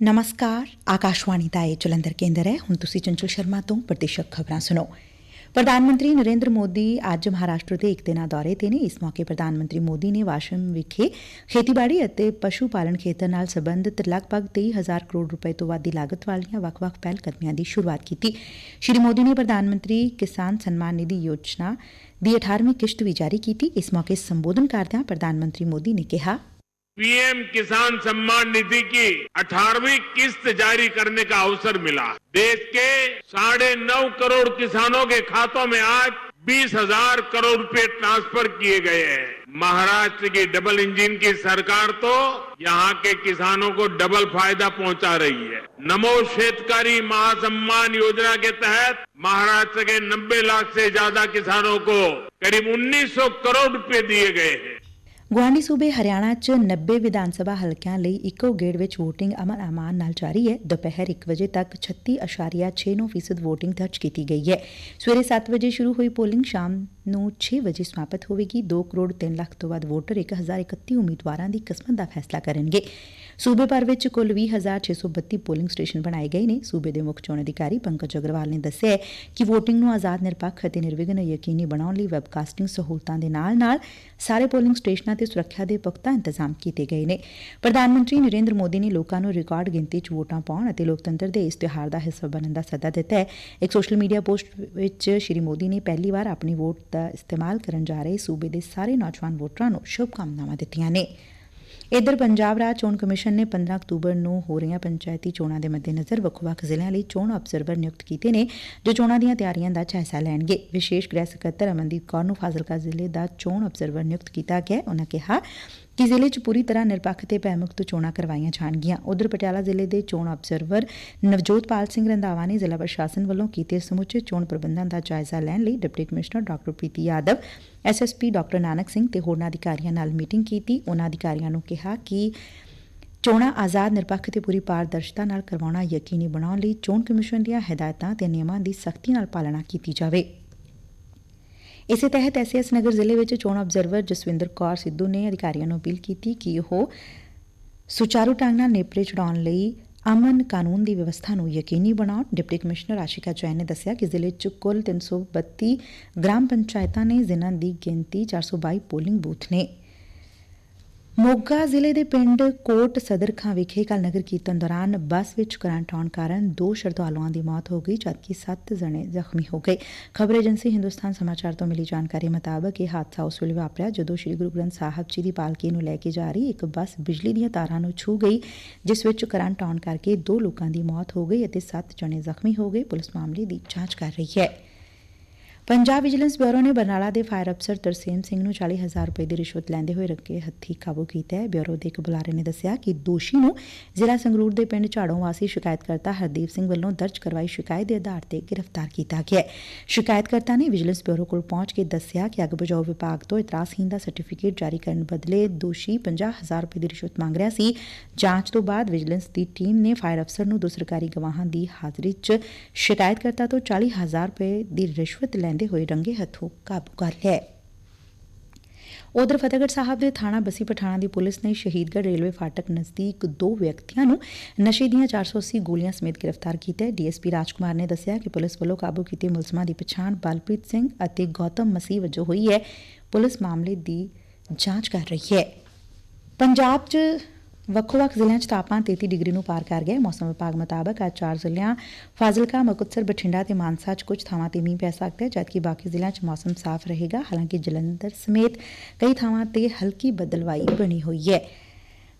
ਨਮਸਕਾਰ ਆਕਾਸ਼ਵਾਣੀ ਦਾ ਇਹ ਜਲੰਧਰ ਕੇਂਦਰ ਹੈ ਹੁਣ ਤੁਸੀਂ ਚੰਚਲ ਸ਼ਰਮਾ ਤੋਂ ਪ੍ਰਤੀਸ਼ਕ ਖਬਰਾਂ ਸੁਣੋ ਪ੍ਰਧਾਨ ਮੰਤਰੀ ਨਰੇਂਦਰ ਮੋਦੀ ਅੱਜ ਮਹਾਰਾਸ਼ਟਰ ਦੇ ਇੱਕ ਦਿਨਾਂ ਦੌਰੇ ਤੇ ਨੇ ਇਸ ਮੌਕੇ ਪ੍ਰਧਾਨ ਮੰਤਰੀ ਮੋਦੀ ਨੇ ਵਾਸ਼ਮ ਵਿਖੇ ਖੇਤੀਬਾੜੀ ਅਤੇ ਪਸ਼ੂ ਪਾਲਣ ਖੇਤਰ ਨਾਲ ਸੰਬੰਧਿਤ ਲਗਭਗ 23000 ਕਰੋੜ ਰੁਪਏ ਤੋਂ ਵੱਧ ਦੀ ਲਾਗਤ ਵਾਲੀਆਂ ਵੱਖ-ਵੱਖ ਪਹਿਲ ਕਦਮੀਆਂ ਦੀ ਸ਼ੁਰੂਆਤ ਕੀਤੀ ਸ਼੍ਰੀ ਮੋਦੀ ਨੇ ਪ੍ਰਧਾਨ ਮੰਤਰੀ ਕਿਸਾਨ ਸਨਮਾਨ ਨਿਧੀ ਯੋਜਨਾ ਦੀ 18ਵੀਂ ਕਿਸ਼ਤ ਵੀ ਜਾਰੀ ਕੀਤੀ ਇਸ ਮੌਕੇ ਸੰਬੋਧਨ ਕਰਦਿਆਂ ਪ੍ਰਧਾਨ ਮੰਤਰੀ ਮੋਦੀ ਨੇ ਕਿਹਾ पीएम किसान सम्मान निधि की 18वीं किस्त जारी करने का अवसर मिला। देश के साढ़े नौ करोड़ किसानों के खातों में आज बीस हज़ार करोड़ रुपए ट्रांसफ़र किए गए हैं। महाराष्ट्र की डबल इंजन की सरकार तो यहाँ के किसानों को डबल फ़ायदा पहुँचा रही है। नमो शेतकारी महासम्मान योजना के तहत महाराष्ट्र के 90 लाख से ज़्यादा किसानों को करीब 1900 करोड़ रुपए दिए गए हैं। ਗੁਆਂਢੀ ਸੂਬੇ ਹਰਿਆਣਾ 'ਚ 90 ਵਿਧਾਨ ਸਭਾ ਹਲਕਿਆਂ ਲਈ ਇੱਕੋ ਗੇੜ ਵਿੱਚ ਵੋਟਿੰਗ ਅਮਨ ਅਮਾਨ ਨਾਲ ਜਾਰੀ ਹੈ। ਦੁਪਹਿਰ 1 ਵਜੇ ਤੱਕ 36.69% ਵੋਟਿੰਗ ਦਰਜ ਕੀਤੀ ਗਈ ਹੈ। ਸਵੇਰੇ 7 ਵਜੇ ਸ਼ੁਰੂ ਹੋਈ ਪੋਲਿੰਗ, ਸ਼ਾਮ ਨੂੰ 6 ਵਜੇ ਸਮਾਪਤ ਹੋਵੇਗੀ। 2 ਕਰੋੜ 3 ਲੱਖ ਤੋਂ ਵੱਧ ਵੋਟਰ 1031 ਉਮੀਦਵਾਰਾਂ ਦੀ ਕਿਸਮਤ ਦਾ ਫੈਸਲਾ ਕਰਨਗੇ। ਸੂਬੇ ਭਰ ਵਿੱਚ ਕੁੱਲ 20632 ਪੋਲਿੰਗ ਸਟੇਸ਼ਨ ਬਣਾਏ ਗਏ ਨੇ। ਸੂਬੇ ਦੇ ਮੁੱਖ ਚੋਣ ਅਧਿਕਾਰੀ ਪੰਕਜ ਅਗਰਵਾਲ ਨੇ ਦੱਸਿਆ ਕਿ VOTING ਨੂੰ ਆਜ਼ਾਦ, ਨਿਰਪੱਖ ਅਤੇ ਨਿਰਵਿਘਨ ਯਕੀਨੀ ਬਣਾਉਣ ਲਈ ਵੈਬਕਾਸਟਿੰਗ ਸਹੂਲਤਾਂ ਦੇ ਨਾਲ-ਨਾਲ ਸਾਰੇ ਪੋਲਿੰਗ ਸਟੇਸ਼ਨਾਂ ਤੇ ਸੁਰੱਖਿਆ ਦੇ ਪੁਖਤਾ ਇੰਤਜ਼ਾਮ ਕੀਤੇ ਗਏ ਨੇ। ਪ੍ਰਧਾਨ ਮੰਤਰੀ ਨਰਿੰਦਰ ਮੋਦੀ ਨੇ ਲੋਕਾਂ ਨੂੰ ਰਿਕਾਰਡ ਗਿਣਤੀ 'ਚ ਵੋਟਾਂ ਪਾਉਣ ਅਤੇ ਲੋਕਤੰਤਰ ਦੇ ਇਸ ਤਿਉਹਾਰ ਦਾ ਹਿੱਸਾ ਬਣਨ ਦਾ ਸੱਦਾ ਦਿੱਤਾ ਹੈ। ਇੱਕ ਸੋਸ਼ਲ ਮੀਡੀਆ ਪੋਸਟ ਵਿੱਚ ਸ਼੍ਰੀ ਮੋਦੀ ਨੇ ਪਹਿਲੀ ਵਾਰ ਆਪਣੀ ਵੋਟ ਦਾ ਇਸਤੇਮਾਲ ਕਰਨ ਜਾ ਰਹੇ ਸੂਬੇ ਦੇ ਸਾਰੇ ਨੌਜਵਾਨ ਵੋਟਰਾਂ ਨੂੰ ਸ਼ੁਭਕਾਮਨਾਵਾਂ ਦਿੱਤੀਆਂ ਨੇ। ਇਧਰ ਪੰਜਾਬ ਰਾਜ ਚੋਣ ਕਮਿਸ਼ਨ ਨੇ 15 ਅਕਤੂਬਰ ਨੂੰ ਹੋ ਰਹੀਆਂ ਪੰਚਾਇਤੀ ਚੋਣਾਂ ਦੇ ਮੱਦੇਨਜ਼ਰ ਵੱਖ-ਵੱਖ ਜ਼ਿਲ੍ਹਿਆਂ ਲਈ ਚੋਣ ਅਬਜ਼ਰਵਰ ਨਿਯੁਕਤ ਕੀਤੇ ਨੇ, ਜੋ ਚੋਣਾਂ ਦੀਆਂ ਤਿਆਰੀਆਂ ਦਾ ਜਾਇਜ਼ਾ ਲੈਣਗੇ। ਵਿਸ਼ੇਸ਼ ਗ੍ਰਹਿ ਸਕੱਤਰ ਅਮਨਦੀਪ ਕੌਰ ਨੂੰ ਫਾਜ਼ਿਲਕਾ ਜ਼ਿਲ੍ਹੇ ਦਾ ਚੋਣ ਅਬਜ਼ਰਵਰ ਨਿਯੁਕਤ ਕੀਤਾ ਗਿਆ ਹੈ। ਉਨ੍ਹਾਂ ਕਿਹਾ ਕਿ ਜ਼ਿਲ੍ਹੇ 'ਚ ਪੂਰੀ ਤਰ੍ਹਾਂ ਨਿਰਪੱਖ ਤੇ ਭੈਮੁਕਤ ਚੋਣਾਂ ਕਰਵਾਈਆਂ ਜਾਣਗੀਆਂ। ਉਧਰ ਪਟਿਆਲਾ ਜ਼ਿਲ੍ਹੇ ਦੇ ਚੋਣ ਆਬਜ਼ਰਵਰ ਨਵਜੋਤ ਪਾਲ ਸਿੰਘ ਰੰਧਾਵਾ ਨੇ ਜ਼ਿਲ੍ਹਾ ਪ੍ਰਸ਼ਾਸਨ ਵੱਲੋਂ ਕੀਤੇ ਸਮੁੱਚੇ ਚੋਣ ਪ੍ਰਬੰਧਾਂ ਦਾ ਜਾਇਜ਼ਾ ਲੈਣ ਲਈ deputy commissioner doctor Preeti Yadav SSP doctor Nanak Singh ਤੇ ਹੋਰਨਾਂ ਅਧਿਕਾਰੀਆਂ ਨਾਲ ਮੀਟਿੰਗ ਕੀਤੀ। ਉਨ੍ਹਾਂ ਅਧਿਕਾਰੀਆਂ ਨੂੰ ਕਿਹਾ ਕਿ ਚੋਣਾਂ ਆਜ਼ਾਦ, ਨਿਰਪੱਖ ਤੇ ਪੂਰੀ ਪਾਰਦਰਸ਼ਤਾ ਨਾਲ ਕਰਵਾਉਣਾ ਯਕੀਨੀ ਬਣਾਉਣ ਲਈ ਚੋਣ ਕਮਿਸ਼ਨ ਦੀਆਂ ਹਦਾਇਤਾਂ ਤੇ ਨਿਯਮਾਂ ਦੀ ਸਖਤੀ ਨਾਲ ਪਾਲਣਾ ਕੀਤੀ ਜਾਵੇ। ਇਸੇ ਤਹਿਤ ਐਸਐਸ ਨਗਰ ਜ਼ਿਲ੍ਹੇ ਵਿੱਚ ਚੋਣ ਅਬਜ਼ਰਵਰ ਜਸਵਿੰਦਰ ਕੌਰ ਸਿੱਧੂ ਨੇ ਅਧਿਕਾਰੀਆਂ ਨੂੰ ਅਪੀਲ ਕੀਤੀ ਕਿ ਉਹ ਸੁਚਾਰੂ ਢੰਗ ਨਾਲ ਨੇਪਰੇ ਚੜਾਉਣ ਲਈ ਅਮਨ ਕਾਨੂੰਨ ਦੀ ਵਿਵਸਥਾ ਨੂੰ ਯਕੀਨੀ ਬਣਾਉਣ। ਡਿਪਟੀ ਕਮਿਸ਼ਨਰ ਆਸ਼ਿਕਾ ਜੈਨ ਨੇ ਦੱਸਿਆ ਕਿ ਜ਼ਿਲ੍ਹੇ 'ਚ ਕੁੱਲ 332 ਗ੍ਰਾਮ ਪੰਚਾਇਤਾਂ ਨੇ ਜਿਨ੍ਹਾਂ ਦੀ ਗਿਣਤੀ 422 ਪੋਲਿੰਗ ਬੂਥ ਨੇ। ਮੋਗਾ ਜ਼ਿਲ੍ਹੇ ਦੇ ਪਿੰਡ ਕੋਟ ਸਦਰ ਖਾਂ ਵਿਖੇ ਕੱਲ ਨਗਰ ਕੀਰਤਨ ਦੌਰਾਨ ਬੱਸ ਵਿੱਚ ਕਰੰਟ ਆਉਣ ਕਾਰਨ ਦੋ ਸ਼ਰਧਾਲੂਆਂ ਦੀ ਮੌਤ ਹੋ ਗਈ, ਜਦਕਿ 7 ਜਣੇ ਜ਼ਖਮੀ ਹੋ ਗਏ। ਖਬਰ ਏਜੰਸੀ ਹਿੰਦੁਸਤਾਨ ਸਮਾਚਾਰ ਤੋਂ ਮਿਲੀ ਜਾਣਕਾਰੀ ਮੁਤਾਬਕ ਇਹ ਹਾਦਸਾ ਉਸ ਵੇਲੇ ਵਾਪਰਿਆ, ਜਦੋਂ ਸ੍ਰੀ ਗੁਰੂ ਗ੍ਰੰਥ ਸਾਹਿਬ ਜੀ ਦੀ ਪਾਲਕੀ ਨੂੰ ਲੈ ਕੇ ਜਾ ਰਹੀ ਇੱਕ ਬੱਸ ਬਿਜਲੀ ਦੀਆਂ ਤਾਰਾਂ ਨੂੰ ਛੂ ਗਈ, ਜਿਸ ਵਿੱਚ ਕਰੰਟ ਆਉਣ ਕਰਕੇ ਦੋ ਲੋਕਾਂ ਦੀ ਮੌਤ ਹੋ ਗਈ ਅਤੇ 7 ਜਣੇ ਜ਼ਖਮੀ ਹੋ ਗਏ। ਪੁਲਿਸ ਮਾਮਲੇ ਦੀ ਜਾਂਚ ਕਰ ਰਹੀ ਹੈ। ਪੰਜਾਬ ਵਿਜੀਲੈਂਸ ਬਿਊਰੋ ਨੇ ਬਰਨਾਲਾ ਦੇ ਫਾਇਰ ਅਫਸਰ ਤਰਸੇਮ ਸਿੰਘ ਨੂੰ 40000 ਰੁਪਏ ਦੀ ਰਿਸ਼ਵਤ ਲੈਂਦੇ ਹੋਏ ਰੱਖੇ ਹੱਥੀ ਕਾਬੂ ਕੀਤਾ ਹੈ। ਬਿਊਰੋ ਦੇ ਇੱਕ ਬੁਲਾਰੇ ਨੇ ਦੱਸਿਆ ਕਿ ਦੋਸ਼ੀ ਨੂੰ ਜ਼ਿਲ੍ਹਾ ਸੰਗਰੂਰ ਦੇ ਪਿੰਡ ਝਾੜੋਂ ਵਾਸੀ ਸ਼ਿਕਾਇਤਕਰਤਾ ਹਰਦੀਪ ਸਿੰਘ ਵੱਲੋਂ ਦਰਜ ਕਰਵਾਈ ਸ਼ਿਕਾਇਤ ਦੇ ਆਧਾਰ ਤੇ ਗ੍ਰਿਫਤਾਰ ਕੀਤਾ ਗਿਆ ਹੈ। ਸ਼ਿਕਾਇਤਕਰਤਾ ਨੇ ਵਿਜੀਲੈਂਸ ਬਿਊਰੋ ਕੋਲ ਪਹੁੰਚ ਕੇ ਦੱਸਿਆ ਕਿ ਅੱਗ ਬੁਝਾਊ ਵਿਭਾਗ ਤੋਂ ਇਤਰਾਜ਼ਹੀਨ ਦਾ ਸਰਟੀਫਿਕੇਟ ਜਾਰੀ ਕਰਨ ਬਦਲੇ ਦੋਸ਼ੀ 50000 ਰੁਪਏ ਦੀ ਰਿਸ਼ਵਤ ਮੰਗ ਰਿਹਾ ਸੀ। ਜਾਂਚ ਤੋਂ ਬਾਅਦ ਵਿਜੀਲੈਂਸ ਦੀ ਟੀਮ ਨੇ ਫਾਇਰ ਅਫਸਰ ਨੂੰ ਦੋ ਸਰਕਾਰੀ ਗਵਾਹਾਂ ਦੀ ਹਾਜ਼ਰੀ 'ਚ ਸ਼ਿਕਾਇਤਕਰਤਾ ਤੋਂ 40000 ਰੁਪਏ ਦੀ ਰਿਸ਼ਵਤ ਲੈ ਲੈਂਦੇ ਹੋਏ ਰੰਗੇ ਹੱਥੋਂ ਕਾਬੂ ਕਰ ਲਿਆ ਹੈ। ਉਧਰ ਫਤਿਹਗੜ੍ਹ ਸਾਹਿਬ ਦੇ ਥਾਣਾ ਬਸੀ ਪਠਾਣਾ ਦੀ ਪੁਲਿਸ ਨੇ ਸ਼ਹੀਦਗੜ੍ਹ ਰੇਲਵੇ ਫਾਟਕ ਨਜ਼ਦੀਕ ਦੋ ਵਿਅਕਤੀਆਂ ਨੂੰ ਨਸ਼ੇ ਦੀਆਂ 480 ਗੋਲੀਆਂ ਸਮੇਤ ਗ੍ਰਿਫਤਾਰ ਕੀਤਾ ਹੈ। ਡੀਐਸਪੀ ਰਾਜਕੁਮਾਰ ਨੇ ਦੱਸਿਆ ਕਿ ਪੁਲਿਸ ਵੱਲੋਂ ਕਾਬੂ ਕੀਤੇ ਮੁਲਜ਼ਮਾਂ ਦੀ ਪਛਾਣ ਬਲਪ੍ਰੀਤ ਸਿੰਘ ਅਤੇ ਗੌਤਮ ਮਸੀਹ ਵਜੋਂ ਹੋਈ ਹੈ। ਪੁਲਿਸ ਮਾਮਲੇ ਦੀ ਜਾਂਚ ਕਰ ਰਹੀ ਹੈ। ਪੰਜਾਬ 'ਚ ਵੱਖੋ-ਵੱਖ ਜ਼ਿਲ੍ਹਿਆਂ 'ਚ ਤਾਪਮਾਨ 33 ਡਿਗਰੀ ਨੂੰ ਪਾਰ ਕਰ ਗਿਆ ਮੌਸਮ ਵਿਭਾਗ ਮੁਤਾਬਕ ਅੱਜ ਚਾਰ ਜ਼ਿਲ੍ਹਿਆਂ ਫਾਜ਼ਿਲਕਾ, ਮੁਕਤਸਰ, ਬਠਿੰਡਾ ਤੇ ਮਾਨਸਾ 'ਚ ਕੁਝ ਥਾਵਾਂ ਤੇ ਮੀਂਹ ਪੈ ਸਕਦਾ ਹੈ ਜਦਕਿ ਬਾਕੀ ਜ਼ਿਲ੍ਹਿਆਂ 'ਚ ਮੌਸਮ ਸਾਫ਼ ਰਹੇਗਾ। ਹਾਲਾਂਕਿ ਜਲੰਧਰ ਸਮੇਤ ਕਈ ਥਾਵਾਂ ਤੇ ਹਲਕੀ ਬੱਦਲਵਾਈ ਬਣੀ ਹੋਈ ਹੈ।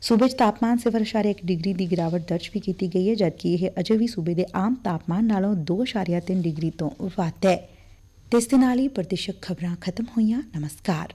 ਸੂਬੇ 'ਚ ਤਾਪਮਾਨ 0.1 ਡਿਗਰੀ ਦੀ ਗਿਰਾਵਟ ਦਰਜ ਵੀ ਕੀਤੀ ਗਈ ਹੈ ਜਦਕਿ ਇਹ ਅਜੇ ਵੀ ਸੂਬੇ ਦੇ ਆਮ ਤਾਪਮਾਨ ਨਾਲੋਂ 2.3 ਡਿਗਰੀ ਤੋਂ ਵੱਧ ਹੈ। ਤੇ ਇਸ ਦੇ ਨਾਲ ਹੀ ਪ੍ਰਤੀਸ਼ਤ ਖਬਰਾਂ ਖਤਮ ਹੋਈਆਂ। ਨਮਸਕਾਰ।